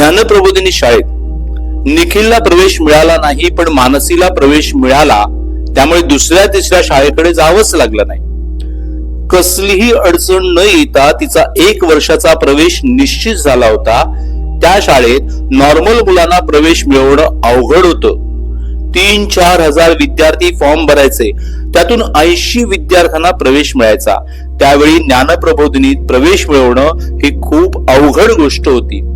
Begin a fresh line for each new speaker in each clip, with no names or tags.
ज्ञानप्रबोधिनी शाळेत. निखिलला प्रवेश मिळाला नाही पण मानसीला प्रवेश मिळाला त्यामुळे दुसऱ्या तिसऱ्या शाळेकडे जावंच लागलं नाही. कसलीही अडचण न येता तिचा एक वर्षाचा प्रवेश निश्चित झाला होता. त्या शाळेत नॉर्मल मुलांना प्रवेश मिळवणं अवघड होतं. तीन चार हजार विद्यार्थी फॉर्म भरायचे. त्यातून ऐंशी विद्यार्थ्यांना प्रवेश मिळायचा. त्यावेळी ज्ञानप्रबोधिनीत प्रवेश मिळवणं ही खूप अवघड गोष्ट होती.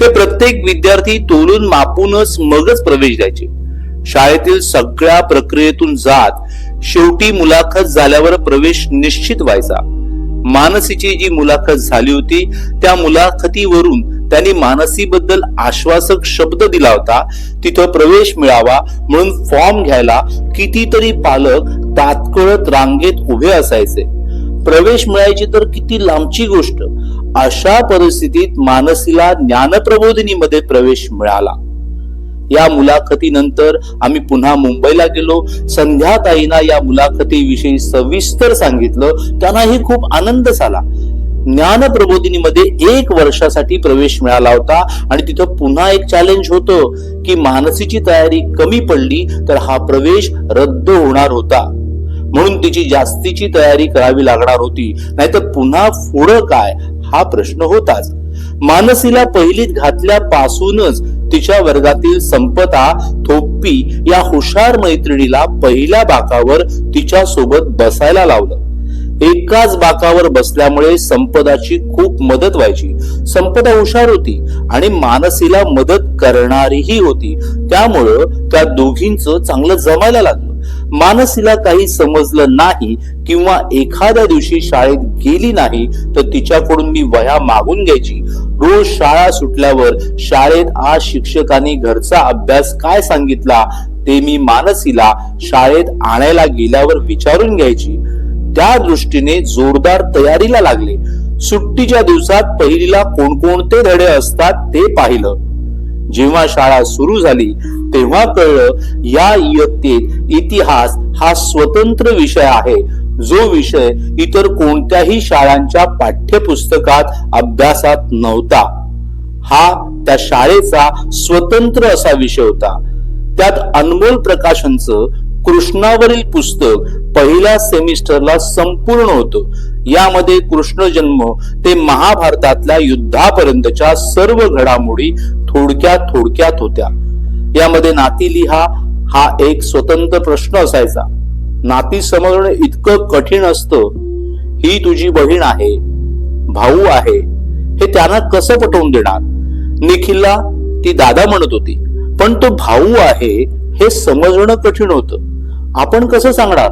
ते प्रत्येक विद्यार्थी तोलून मापूनच मगच प्रवेश द्यायचे. शाळेतील सगळ्या प्रक्रियेतून जात शेवटी मुलाखत झाल्यावर प्रवेश निश्चित व्हायचा. मानसीची जी मुलाखत झाली होती त्या मुलाखतीवरून त्यांनी मानसीबद्दल आश्वासक शब्द दिला होता तिथं प्रवेश मिळावा म्हणून फॉर्म घ्यायला कितीतरी पालक तात्कळत रांगेत उभे असायचे. प्रवेश मिळायची तर किती लांबची गोष्ट. अशा परिस्थितीत मानसीला ज्ञानप्रबोधिनीमध्ये प्रवेश मिळाला. या मुलाखतीनंतर आम्ही पुन्हा मुंबईला गेलो. संध्याताईंना या मुलाखतीविषयी सविस्तर सांगितलं. त्यांनाही खूप आनंद झाला. ज्ञान प्रबोधिनीमध्ये एक वर्षासाठी प्रवेश मिळाला होता आणि तिथं पुन्हा एक चॅलेंज होतं की मानसीची तयारी कमी पडली तर हा प्रवेश रद्द होणार होता. म्हणून तिची जास्तीची तयारी करावी लागणार होती. नाहीतर पुन्हा पुढं काय? हा प्रश्न होताच. मानसीला पहिलीत घातल्यापासूनच तिच्या वर्गातील संपता थोप्पी या हुशार मैत्रिणीला पहिल्या बाकावर तिच्या सोबत बसायला लावलं. एकाच बाकावर बसल्यामुळे संपदाची खूप मदत व्हायची. संपदा हुशार होती आणि मानसीला मदत करणारीही होती. त्यामुळं त्या दोघींचं चांगलं जमायला लागलं. मानसीला काही समजलं नाही किंवा एखाद्या दिवशी शाळेत गेली नाही तर तिच्याकडून मी वह्या मागून घ्यायची. रोज शाळा सुटल्यावर शाळेत आज शिक्षकांनी घरचा अभ्यास काय सांगितला ते मी मानसीला शाळेत आणायला गेल्यावर विचारून घ्यायची. त्या दृष्टीने जोरदार तयारीला लागले. सुट्टीच्या दिवसात पहिलीला कोणकोणते धडे असतात ते पाहिलं. जेव्हा शाळा सुरू झाली तेव्हा कळलं या इयत्तेत इतिहास हा स्वतंत्र विषय आहे. जो विषय इतर कोणत्याही शाळांच्या पाठ्यपुस्तकात अभ्यासात नव्हता. हा त्या शाळेचा स्वतंत्र असा विषय होता. त्यात अनमोल प्रकाशनचं कृष्णावरील पुस्तक पहिल्या सेमिस्टरला संपूर्ण होतं. यामध्ये कृष्ण जन्म ते महाभारतातल्या युद्धापर्यंतच्या सर्व घडामोडी थोडक्यात थोडक्यात होत्या. यामध्ये नाती लिहा हा एक स्वतंत्र प्रश्न असायचा. नाती समजणं इतकं कठीण असतं. ही तुझी बहीण आहे भाऊ आहे हे त्यांना कसं पटवून देणार? निखिलला ती दादा म्हणत होती पण तो भाऊ आहे हे समजणं कठीण होतं. आपण कसं सांगणार?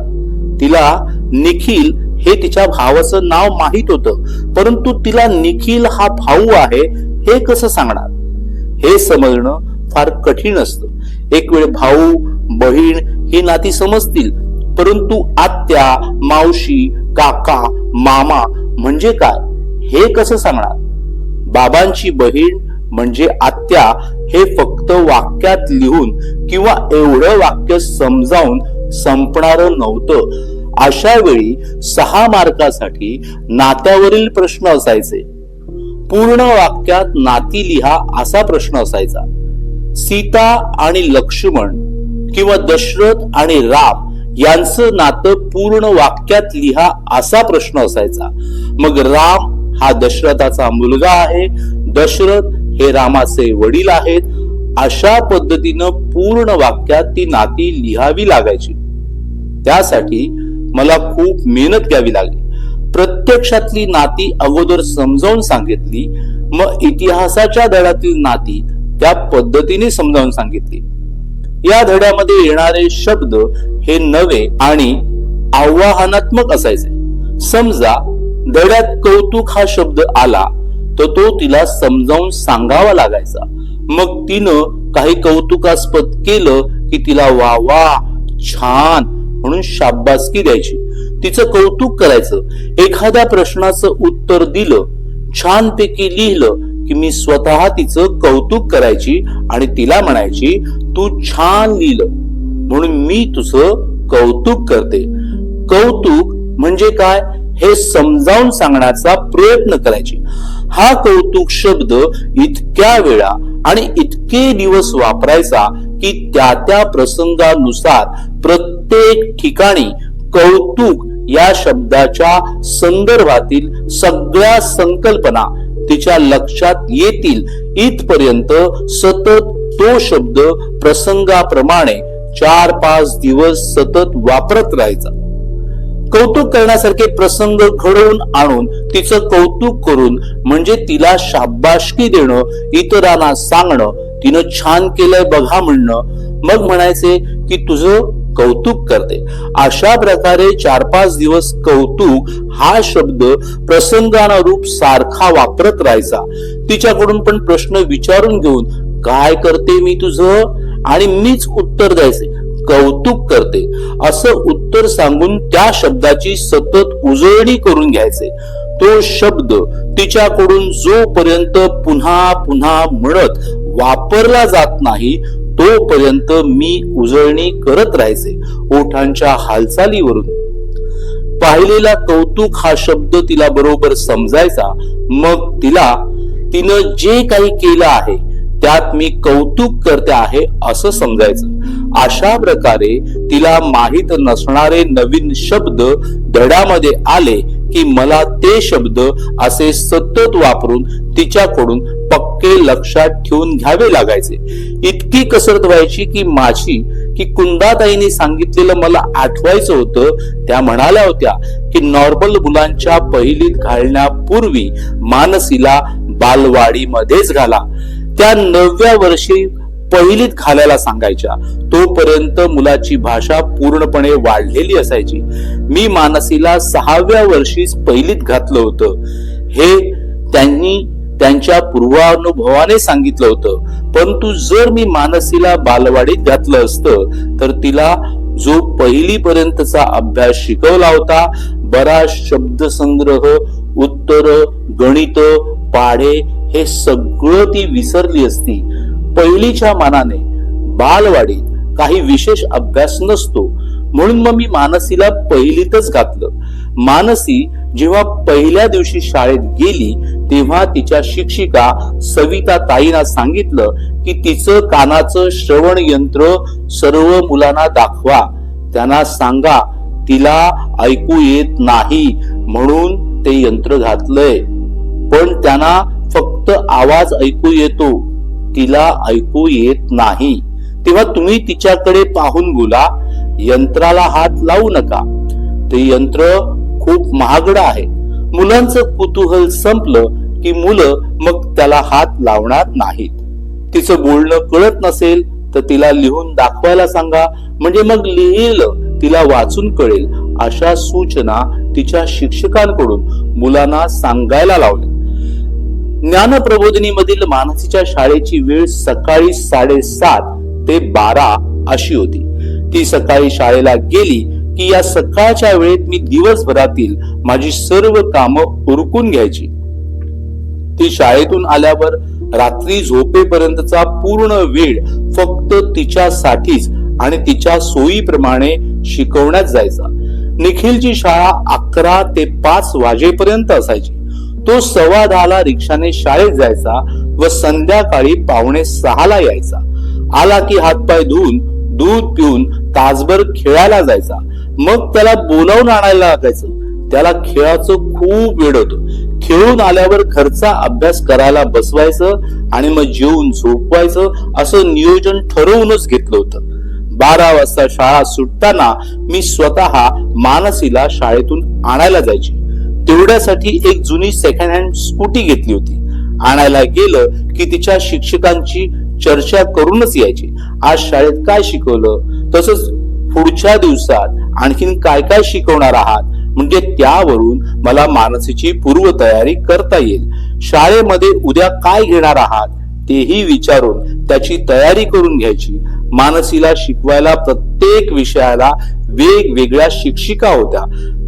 तिला निखिल हे तिच्या भावाचं नाव माहीत होतं परंतु तिला निखिल हा भाऊ आहे हे कसं सांगणार? हे समजणं फार कठीण असतं. एक वेळ भाऊ बहीण ही नाती समजतील. परंतु आत्या मावशी काका मामा म्हणजे काय? हे कसं सांगणार? बाबांची बहीण म्हणजे आत्या हे फक्त वाक्यात लिहून किंवा एवढं वाक्य समजावून संपणार नव्हतं. अशा वेळी सहा मार्कासाठी नात्यावरील प्रश्न असायचे. पूर्ण वाक्यात नाती लिहा असा प्रश्न असायचा. सीता आणि लक्ष्मण किंवा दशरथ आणि राम यांचं नातं पूर्ण वाक्यात लिहा असा प्रश्न असायचा. मग राम हा दशरथाचा मुलगा आहे. दशरथ हे रामाचे वडील आहेत. अशा पद्धतीनं पूर्ण वाक्यात ती नाती लिहावी लागायची. त्यासाठी मला खूप मेहनत घ्यावी लागली. प्रत्यक्षातली नाती अगोदर समजावून सांगितली. मग इतिहासाच्या धड्यातील नाती त्या पद्धतीने समजावून सांगितली. या धड्यामध्ये येणारे शब्द हे नवे आणि आव्हानात्मक असायचे. समजा धड्यात कौतुक हा शब्द आला तर तो तिला समजावून सांगावा लागायचा. मग तिनं काही कौतुकास्पद केलं की तिला वा वा छान म्हणून शाबासकी द्यायची. तिचं कौतुक करायचं. एखाद्या प्रश्नाचं उत्तर दिलं छानपैकी लिहिलं की मी स्वतः तिचं कौतुक करायची आणि तिला म्हणायची तू छान लिहिलं म्हणून मी तुझं कौतुक करते. कौतुक म्हणजे काय? हे समजावून सांगण्याचा प्रयत्न करायची. हा कौतुक शब्द इतक्या वेळा आणि इतके दिवस वापरायचा की त्या त्या प्रसंगानुसार प्रत्येक ठिकाणी कौतुक या शब्दाच्या संदर्भातील सगळ्या संकल्पना तिच्या लक्षात येतील. इथपर्यंत सतत तो शब्द प्रसंगाप्रमाणे चार पाच दिवस सतत वापरत राहायचा. कौतुक करण्यासारखे प्रसंग घडवून आणून तिचं कौतुक करून म्हणजे तिला शाबाशकी देणं इतरांना सांगणं तिनं छान केलंय बघा म्हणणं. मग म्हणायचे की तुझं कौतुक करते. अशा प्रकारे चार पाच दिवस कौतुक हा शब्द प्रसंगानुरूप सारखा वापरत राहायचा. तिच्याकडून पण प्रश्न विचारून घेऊन काय करते मी तुझं? आणि मीच उत्तर द्यायचे. कौतुक करते. असं उत्तर सांगून त्या शब्दाची सतत उजळणी करून घ्यायचे. तो शब्द तिच्याकडून जोपर्यंत पुन्हा पुन्हा म्हणत वापरला जात नाही तोपर्यंत मी उजळणी करत राहायचे ओठांच्या हालचालीवरून. पाहिलेला कौतुक हा शब्द तिला बरोबर समजायचा मग तिला तिनं जे काही केलं आहे त्यात मी कौतुक करते आहे असं समजायचं. अशा प्रकारे तिला माहीत नसणारे नवीन शब्द धड्यामध्ये आले की मला ते शब्द असे सतत वापरून तिच्याकडून पक्के लक्षात ठेवून घ्यावे लागायचे. इतकी कसरत व्हायची की माझी की कुंदाताईने सांगितलेलं मला आठवायचं होतं. त्या म्हणाल्या होत्या की नॉर्मल मुलांच्या पहिलीत घालण्यापूर्वी मानसीला बालवाडीमध्येच घाला. त्या नवव्या वर्षी पहिलीत घालायला सांगायच्या. तोपर्यंत मुलाची भाषा पूर्णपणे वाढलेली असायची. मी मानसीला सहाव्या वर्षीच पहिलीत घातलं होतं. हे त्यांनी त्यांच्या पूर्वानुभवाने सांगितलं होतं. परंतु जर मी मानसीला बालवाडीत घातलं असतं तर तिला जो पहिली पर्यंतचा अभ्यास शिकवला होता बराच शब्दसंग्रह उत्तर गणित पाढे हे सगळं ती विसरली असती. पहिलीच्या मानाने बालवाडीत काही विशेष अभ्यास नसतो. म्हणून मग मी मानसीला पहिलीतच घातलं. मानसी जेव्हा पहिल्या दिवशी शाळेत गेली तेव्हा तिच्या शिक्षिका सविता ताईना सांगितलं की तिचं कानाचं श्रवण यंत्र सर्व मुलांना दाखवा. त्यांना सांगा तिला ऐकू येत नाही म्हणून ते यंत्र घातलंय. पण त्यांना फक्त आवाज ऐकू येतो. तिला ऐकू येत नाही. तेव्हा तुम्ही तिच्याकडे पाहून बोला यंत्राला हात लावू नका. ते यंत्र खूप महागड आहे. मुलांचं कुतूहल संपलं की मुलं मग त्याला हात लावणार नाहीत. तिचं बोलणं कळत नसेल तर तिला लिहून दाखवायला सांगा. म्हणजे मग लिहिलं तिला वाचून कळेल अशा सूचना तिच्या शिक्षकांकडून मुलांना सांगायला लावल्या. ज्ञानप्रबोधिनी मधील मानसीच्या शाळेची वेळ सकाळी साडेसात ते बारा अशी होती. ती सकाळी शाळेला गेली की या सकाळच्या वेळेत मी दिवसभरातील माझी सर्व कामं उरकून घ्यायची. ती शाळेतून आल्यावर रात्री झोपेपर्यंतचा पूर्ण वेळ फक्त तिच्यासाठीच आणि तिच्या सोयीप्रमाणे शिकवण्यात जायचा. निखिलची शाळा अकरा ते पाच वाजेपर्यंत असायची. तो सव्वा दहाला रिक्षाने शाळेत जायचा व संध्याकाळी पावणे सहाला यायचा. आला की हातपाय धुवून दूध पिऊन तासभर खेळायला जायचा. मग त्याला बोलावून आणायला लागायचं. त्याला खेळाचं खूप वेळ होतं. खेळून आल्यावर घरचा अभ्यास करायला बसवायचं आणि मग जेवून झोपवायचं असं नियोजन ठरवूनच घेतलं होतं. बारा वाजता शाळा सुटताना मी स्वतः मानसीला शाळेतून आणायला जायची. तेवढ्यासाठी एक जुनी सेकंड हँड स्कूटी घेतली होती. आणायला गेलं की तिच्या शिक्षकांची चर्चा करूनच यायची. आज शाळेत काय शिकवलं? तसंच पुढच्या दिवसात आणखीन काय काय शिकवणार आहात? म्हणजे त्यावरून मला मानसीची पूर्वतयारी करता येईल. शाळेमध्ये उद्या काय घेणार आहात? तेही विचारून त्याची तयारी करून घ्यायची. मानसीला शिकवायला प्रत्येक विषयाला वेगवेगळ्या शिक्षिका होत्या.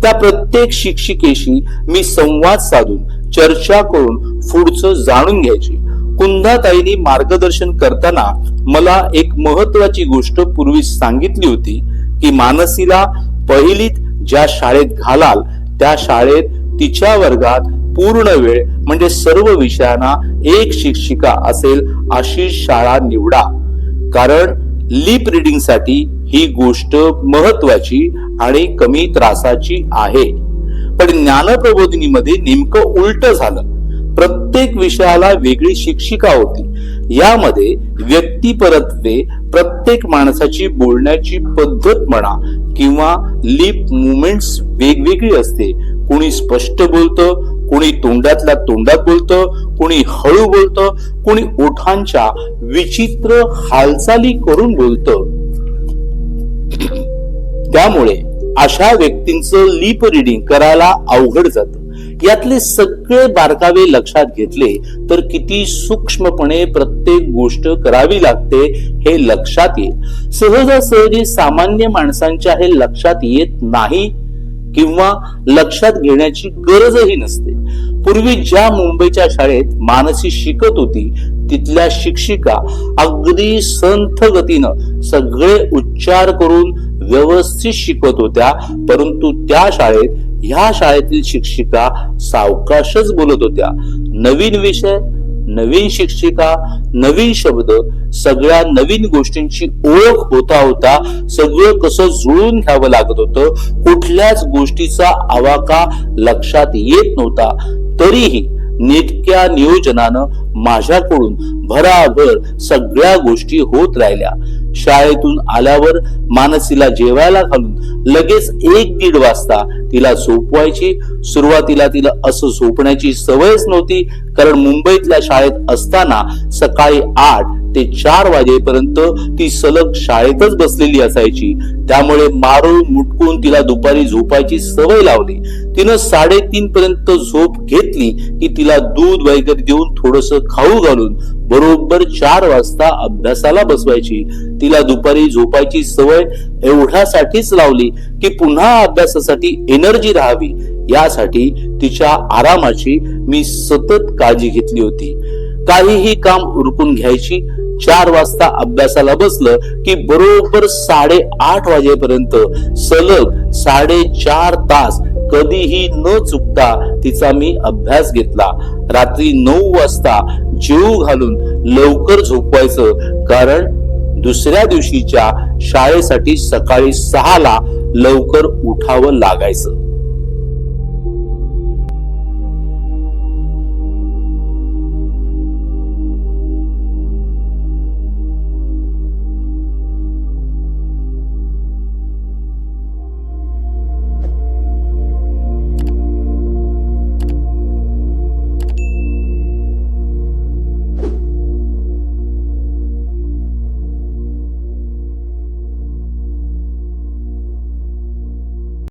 त्या प्रत्येक शिक्षिकेशी मी संवाद साधून चर्चा करून पुढचं जाणून घ्यायची. कुंदाताईंनी मार्गदर्शन करताना मला एक महत्वाची गोष्ट पूर्वी सांगितली होती. की मानसीला पहिलीत ज्या शाळेत घालाल त्या शाळेत तिच्या वर्गात पूर्ण वेळ म्हणजे सर्व विषयांना एक शिक्षिका असेल अशी शाळा निवडा. कारण लिप रिडिंगसाठी ही गोष्ट महत्वाची आणि कमी त्रासाची आहे. पण ज्ञानप्रबोधिनीमध्ये नेमकं उलट झालं. प्रत्येक विषयाला वेगळी शिक्षिका होती. यामध्ये व्यक्तिपरत्वे प्रत्येक माणसाची बोलण्याची पद्धत म्हणा किंवा लिप मुवमेंट्स वेगवेगळी असते. कुणी स्पष्ट बोलतं कुणी तोंडातल्या तोंडात बोलतं कुणी हळू बोलतं कुणी ओठांच्या विचित्र हालचाली करून बोलतं. त्यामुळे अशा व्यक्तींचं लिप रिडिंग करायला अवघड जातं. यातले सगळे बारकावे लक्षात घेतले तर किती सूक्ष्मपणे प्रत्येक गोष्ट करावी लागते हे लक्षात येईल. सहजासहजी सामान्य माणसांच्या हे लक्षात येत नाही किंवा लक्षात घेण्याची गरजही नसते. पूर्वी ज्या मुंबईच्या शाळेत मानसी शिकत होती तिथल्या शिक्षिका अगदी संथ गतीनं सगळे उच्चार करून व्यवस्थित शिकत होत्या परंतु त्या शाळेत ह्या शाळेतील शिक्षिका सावकाशच बोलत होत्या. नवीन विषय नवीन शिक्षिका नवीन शब्द सगळ्या नवीन गोष्टींची ओळख होता होता सगळं कसं जुळून घ्यावं लागत होतं कुठल्याच गोष्टीचा आवाका लक्षात येत नव्हता. तरीही नेटक्या नियोजनानं माझ्याकडून भराभर सगळ्या गोष्टी होत राहिल्या. शाळेतून आल्यावर मानसीला जेवायला घालून लगेच एक दीड वाजता तिला झोपवायची. सुरुवातीला तिला असं झोपण्याची सवयच नव्हती कारण मुंबईतल्या शाळेत असताना सकाळी आठ ते चार वाजेपर्यंत ती सलग शाळेतच बसलेली असायची. त्यामुळे मारून मुटकून तिला दुपारी झोपायची सवय लावली. तिनं साडेतीन पर्यंत झोप घेतली की तिला दूध वगैरे देऊन थोडस खाऊ घालून बरोबर चार वाजता अभ्यासाला बसवायची. तिला दुपारी झोपायची सवय एवढ्यासाठीच लावली की पुन्हा अभ्यासासाठी एनर्जी राहावी. यासाठी तिच्या आरामाची मी सतत काळजी घेतली होती. काहीही काम उरकून घ्यायची चार वाजता अभ्यासाला बसलं की बरोबर साडे आठ वाजेपर्यंत सलग साडेचार तास कधीही न चुकता तिचा मी अभ्यास घेतला. रात्री नऊ वाजता जीव घालून लवकर झोपवायचं. कारण दुसऱ्या दिवशीच्या शाळेसाठी सकाळी सहाला लवकर उठावं लागायचं.